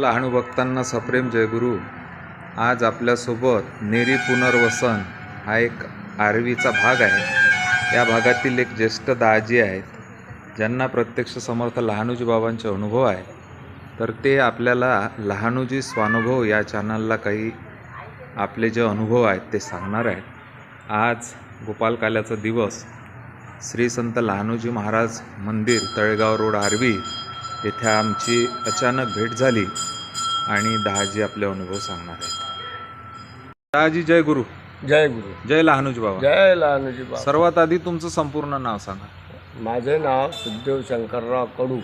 व लहानू भक्तांना सप्रेम जयगुरू आज आपल्यासोबत नेरी पुनर्वसन हा एक आरवीचा भाग आहे. या भागातील एक ज्येष्ठ दाजी आहेत. ज्यांना प्रत्यक्ष समर्थ लहानूजी बाबांचे अनुभव आहे. तर ते आपल्याला लहानूजी स्वानुभव या चॅनलला काही आपले जे अनुभव आहेत ते सांगणार आहेत. आज गोपालकाल्याचा दिवस. श्री संत लहानूजी महाराज मंदिर तळेगाव रोड आरवी येथे आमची अचानक भेट झाली आणि दहाजी आपले अनुभव सांगणार आहेत. दहाजी जय गुरु. जय गुरु. जय लहानूजी बाबा. जय लहानूजी बाबा. सर्वात आधी तुमचं संपूर्ण नाव सांगा. माझे नाव सुखदेव शंकरराव कडू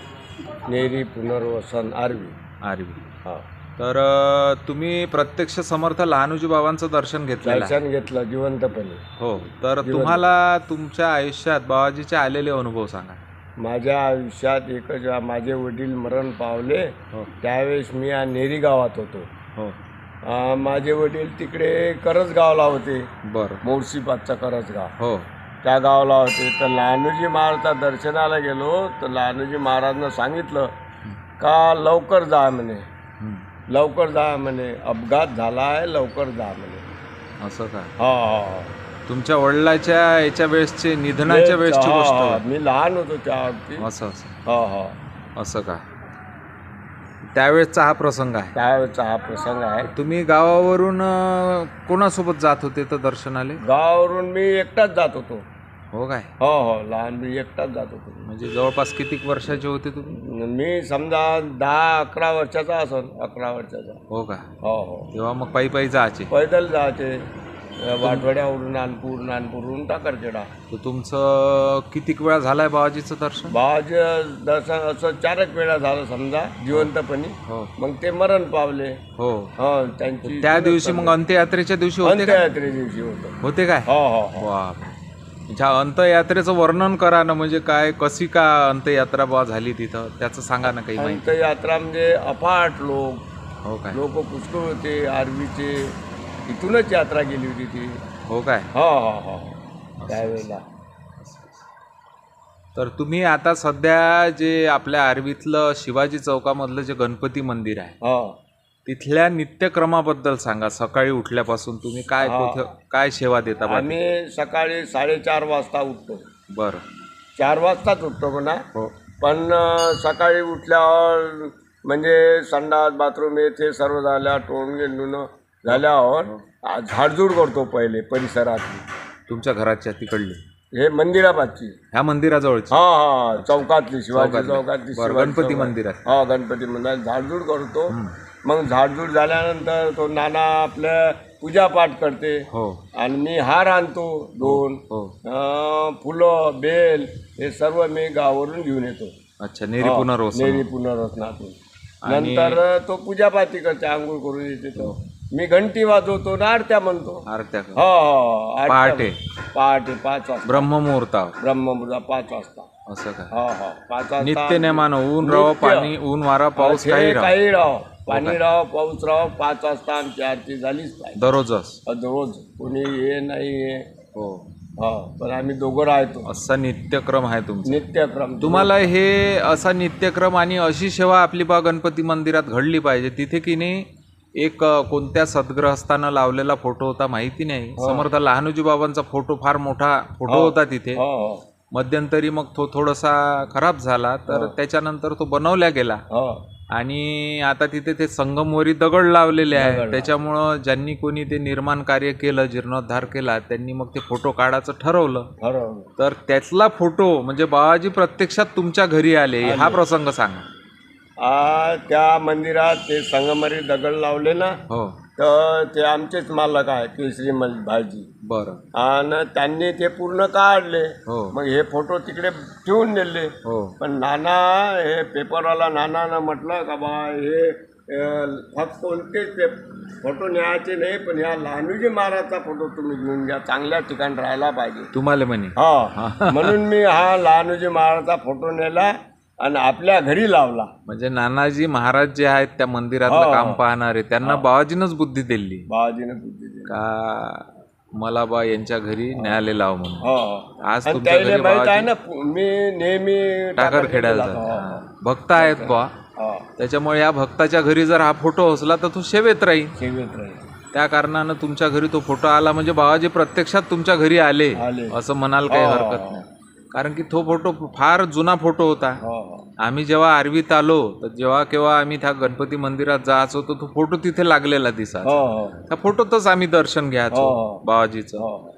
नेरी पुनर्वसन आरवी. आरवी. हा. तर तुम्ही प्रत्यक्ष समर्थ लहानूजी बाबांचं दर्शन घेतलेलं आहे. दर्शन घेतलं जिवंतपणे. हो तर तुम्हाला तुमच्या आयुष्यात बाबाजीचे आलेले अनुभव सांगा. माझ्या आयुष्यात एकच वेळा माझे वडील मरण पावले हो. त्यावेळेस मी या नेरी गावात होतो. हो. अं, माझे वडील तिकडे करजगावला होते. बरं. मोर्शीपातचा करजगाव. हो. त्या गावाला होते. तर लहानूजी महाराजच्या दर्शनाला गेलो. तर लहानूजी महाराजनं सांगितलं का लवकर जा म्हणे. हं. लवकर जा म्हणे. अपघात झाला आहे लवकर जा म्हणे. असं काय हा हा हा. तुमच्या वडिलाच्या याच्या वेळेसचे निधनाच्या वेळेसची गोष्ट. मी लहान होतो त्यावरती असं असं. हा हा. असं काय त्यावेळेसचा हा प्रसंग आहे. त्यावेळेचा हा प्रसंग आहे. तुम्ही गावावरून कोणासोबत जात होते तर दर्शनाले? गावावरून मी एकटाच जात होतो. हो काय? हो हो. लहान मी एकटाच जात होतो. म्हणजे जवळपास किती वर्षाचे होते तुम्ही? मी समजा दहा अकरा वर्षाचा असन अकरा वर्षाचा. हो का? हो हो. तेव्हा मग पायी पायी जायचे. पैदल जायचे. वाठवड्यावरून नानपूर नानपूरवरून टाकरखेडा तर तुमचं कितीक वेळा झालाय बाबाजीचं दर्शन? बाबाचं दर्शन असं चारक वेळा झालं समजा जिवंतपणी. हो. मग ते मरण पावले. हो. हो त्यांची त्या दिवशी मग अंत्ययात्रेच्या दिवशी होते अंत्ययात्रे दिवशी होतं. होते काय? हो हो हो. बाप ज्या अंतयात्रेचं वर्णन करा ना म्हणजे काय कशी का अंतयात्रा बा झाली तिथं? त्याचं सांगा ना काही माहिती. अंत्ययात्रा म्हणजे अफाट लोक. हो काय? लोक पुष्कळ होते आरवीचे. इथूनच यात्रा गेली होती ती. हो काय? हो हो हो. त्यावेळेला. तर तुम्ही आता सध्या जे आपल्या आरवीतलं शिवाजी चौकामधलं जे गणपती मंदिर आहे हो. तिथल्या नित्यक्रमाबद्दल सांगा. सकाळी उठल्यापासून तुम्ही काय हा. काय सेवा देता बा आम्ही सकाळी साडेचार वाजता उठतो. बरं. चार वाजताच उठतो म्हणा. हो. पण अं, सकाळी उठल्यावर म्हणजे संडास बाथरूम येथे सर्व झाल्या तोंड गेंडून झाल्यावर आ, झाडझूड करतो पहिले परिसरातली. तुमच्या घराच्या तिकडली? हे मंदिरापाची ह्या मंदिराजवळची? हा हा चौकातली शिवाजी चौकातली. चौकातली बरं, शिवाजी गणपती चौकात. मंदिरात. हा गणपती मंदिरात झाडझूड करतो. हं. मग झाडझूड झाल्यानंतर तो नाना आपल्या पूजापाठ करते. हो. आणि मी हार आणतो दोन. हो अं, फुलं बेल हे सर्व मी गावावरून घेऊन येतो. अच्छा नेरी पुनर्वसन. नेरी पुनर्वसनातून. आणि- नंतर तो पूजापाती करते आंघोळ करून येते तो. मी घंटी वाजवतो ना आरत्या म्हणतो. आरत्या. हो हो आरत्या पहाटे. पहाटे पाच वाजता. ब्रह्ममुहूर्ता. पाच वाजता. असं काय हो हो पाच वाजता नित्य नेमानं ऊन राहो नित्य. पाणी ऊन वारा पाऊस हे काही राहो. काही राहो. पाणी राहो पाऊस राहो पाच वाजता आमची आरती झालीच पाहिजे दररोजच रोज कोणी ये नाही ये हो. हो पण आम्ही दोघं राहतो. असा नित्यक्रम आहे तुमचा. नित्यक्रम. तुम्हाला हे असा नित्यक्रम आणि अशी सेवा आपली बा गणपती मंदिरात घडली पाहिजे. तिथे की नाही? एक कोणत्या सद्ग्रहस्थानं लावलेला फोटो होता माहिती नाही. समर्थ लहानूजी बाबांचा फोटो फार मोठा फोटो होता तिथे. हो हो. मध्यंतरी मग तो थोडासा खराब झाला तर त्याच्यानंतर तो बनवला गेला. हो. आणि आता तिथे ते संगमवरी दगड लावलेले आहे त्याच्यामुळं ज्यांनी कोणी ते निर्माण कार्य केलं जीर्णोद्धार केला त्यांनी मग ते फोटो काढायचं ठरवलं. ठरवलं. तर त्यातला फोटो म्हणजे बाबाजी प्रत्यक्षात तुमच्या घरी आले. हा प्रसंग सांगा. आ, त्या मंदिरात ते संगमरी दगड लावले ना हो. तर ते आमचेच मालक आहे केसरी मल भाजी बरं. आणि त्यांनी ते पूर्ण काढले. हो. मग हे फोटो तिकडे ठेवून दिले. हो. पण नाना हे पेपरवाला नानानं म्हटलं का बा हे फक्त कोणतेच ते फोटो न्यायचे नाही पण ह्या लहानूजी महाराजचा फोटो तुम्ही घेऊन घ्या चांगल्या ठिकाणी राहायला पाहिजे. तुम्हाला म्हणे. हा. म्हणून मी हा लहानूजी महाराजचा फोटो नेला. आणि आपल्या घरी लावला म्हणजे नानाजी महाराज जे आहेत त्या मंदिरातलं हो. काम पाहणारे त्यांना बाबाजीनंच बुद्धी दिली बाबाजीने बुद्धी दिली का मला बा यांच्या घरी न्यायालय लाव म्हणून हो हो. आज आणि तुमच्या त्याला घरी माहीत आहे बाबाजी ना पु- मी नेहमी टाकर खेळायला. जातात. भक्त आहेत बा हो, हो. त्याच्यामुळे या भक्ताच्या घरी जर हा फोटो असला तर तो सेवेत राहील सेवेत राहील. त्या कारणानं तुमच्या घरी तो फोटो आला म्हणजे बाबाजी प्रत्यक्षात तुमच्या घरी आले आले. असं म्हणाल काही हो. हरकत नाही कारण की तो फोटो फार जुना फोटो होता. हो. आम्ही जेव्हा आरवीत आलो तर जेव्हा केव्हा आम्ही त्या गणपती मंदिरात जायचो तर तो फोटो तिथे लागलेला दिसायचा. हो हो. त्या फोटोतच आम्ही दर्शन घ्यायचो. बाबाजीचं.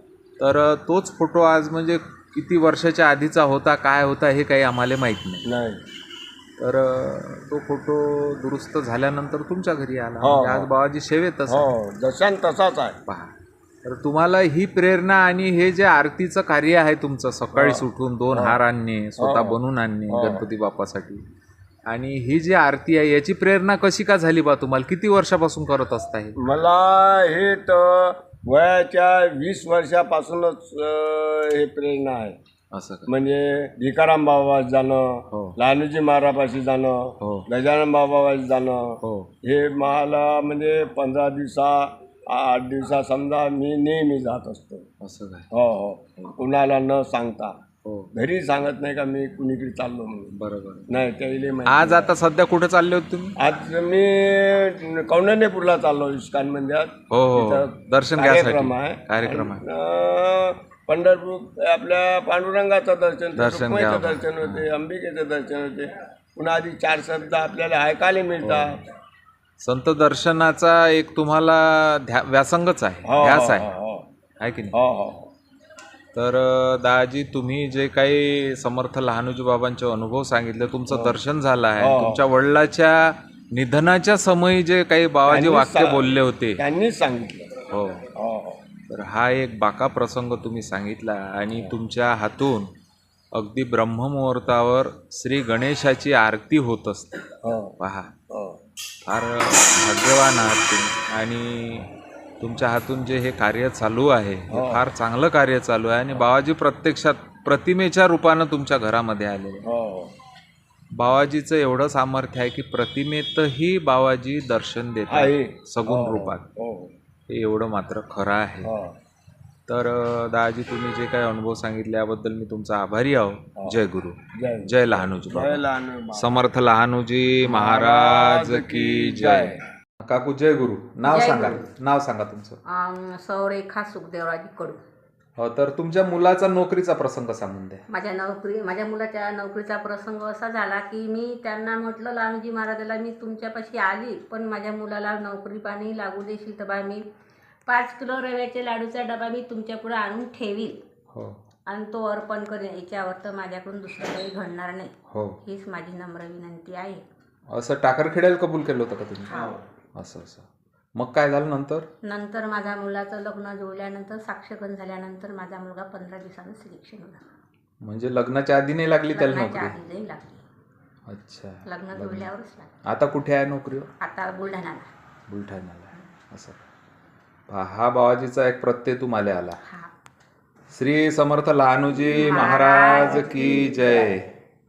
तर तोच फोटो आज म्हणजे किती वर्षाच्या आधीचा होता काय होता हे काही आम्हाला माहीत नाही. नाही. तर तो फोटो दुरुस्त झाल्यानंतर तुमच्या घरी आला. म्हणजे आज बाबाजी सेवेतच जशान तसाच आहे. पहा. तर तुम्हाला ही प्रेरणा आणि हे जे आरतीचं कार्य आहे तुमचं सकाळी सुटून दोन हार आणणे स्वतः बनवून आणणे गणपती बाप्पासाठी. आणि ही जी आरती आहे याची प्रेरणा कशी का झाली बा तुम्हाला? किती वर्षापासून करत असता हे मला हे तर वयाच्या वीस वर्षापासूनच अं, हे प्रेरणा आहे. असं का? म्हणजे भिकाराम बाबा जाणं हो. लालूजी महारापाशी जाणं हो. गजानन बाबापाशी जाणं हो. हे मला म्हणजे पंधरा दिवसा आठ दिवसा समजा मी नेहमी जात असतो. असं काय? हो हो. कुणाला न सांगता. हो. घरी सांगत नाही का मी कुणीकडे चाललो म्हणून? बरोबर. नाही माहिती. आज आता सध्या कुठे चालले होते तुम्ही? आज मी कौंडण्यपूरला चाललो इस्कान मंदिरात. हो हो तिथं दर्शन कार्यक्रम घ्यायसाठी आहे. कार्यक्रम आहे. अं, पंढरपूर आपल्या पांडुरंगाचं दर्शन दर्शन रुक्माईचं घ्यावं. दर्शन होते अंबिकेचं दर्शन होते. पुन्हा आधी चार शब्द आपल्याला ऐकायला मिळतात. संत दर्शनाचा एक तुम्हाला ध्या व्यासंगच आहे. हो ध्यास हो आहे. हो आहे की नाही? हो हो तर अ, दादाजी तुम्ही जे काही समर्थ लहानूजी बाबांचे अनुभव सांगितले तुमचं दर्शन झालं आहे. हो. तुमच्या वडिलाच्या निधनाच्या समयी जे काही बाबाजी त्यांनी वाक्य सा- बोलले होते. त्यांनीच सांगितलं. हो. हो हो. तर हा एक बाका प्रसंग तुम्ही सांगितला आणि तुमच्या हातून अगदी ब्रह्ममुहूर्तावर श्री गणेशाची आरती होत असते. हो. पहा. फार भाग्यवान आहात तुम्ही. आणि तुमच्या हातून जे हे कार्य चालू आहे हे. फार चांगलं कार्य चालू आहे आणि बाबाजी प्रत्यक्षात प्रतिमेच्या रूपानं तुमच्या घरामध्ये आलेले आहे. हो. बाबाजीचं एवढं सामर्थ्य आहे की प्रतिमेतही बाबाजी दर्शन देतात आहे. सगुण हो, रूपात. हो. हे एवढं मात्र खरं आहे. हो. तर दादाजी तुम्ही जे काही अनुभव सांगितले याबद्दल मी तुमचा आभारी आहो. जय गुरु. जय लहानूजी बाबा. जय लहानू. समर्थ लहानूजी महाराज की जय. काकू जय गुरु. नाव सांगा. नाव सांगा तुमचं. सौरेखा सुखदेवराजी कडू हो तर तुमच्या मुलाचा नोकरीचा प्रसंग सांगून द्या. माझ्या नोकरी माझ्या मुलाच्या नोकरीचा प्रसंग असा झाला की मी त्यांना म्हटलं लहानजी महाराजाला मी तुमच्यापाशी आली पण माझ्या मुलाला नोकरी पाणी लागू देशील तर बा मी पाच किलो रव्याचे लाडूचा डबा मी तुमच्यापुढे आणून ठेवील हो. आणि तो अर्पण करेन. याच्यावर तर माझ्याकडून दुसरं काही घडणार नाही. हो. हीच माझी नम्र विनंती आहे. असं टाकरखेड्याला कबूल केलं होतं का तुम्ही? हो. असं असं. मग काय झालं नंतर? नंतर माझ्या मुलाचं लग्न जुळल्यानंतर साक्षगण झाल्यानंतर माझा मुलगा पंधरा दिवसानं सिलेक्शन झाला म्हणजे लग्नाच्या आधी नाही लागली त्याला लग्नाच्या नोकरी? आधी नाही लागली. अच्छा. लग्न जुळल्यावरच लागली. आता कुठे आहे नोकरीवर? आता बुलढाणाला बुलढाण्याला. असं. हा बाबाजीचा एक प्रत्यय तुम्हाला आला. श्री समर्थ लहानूजी महाराज की जय.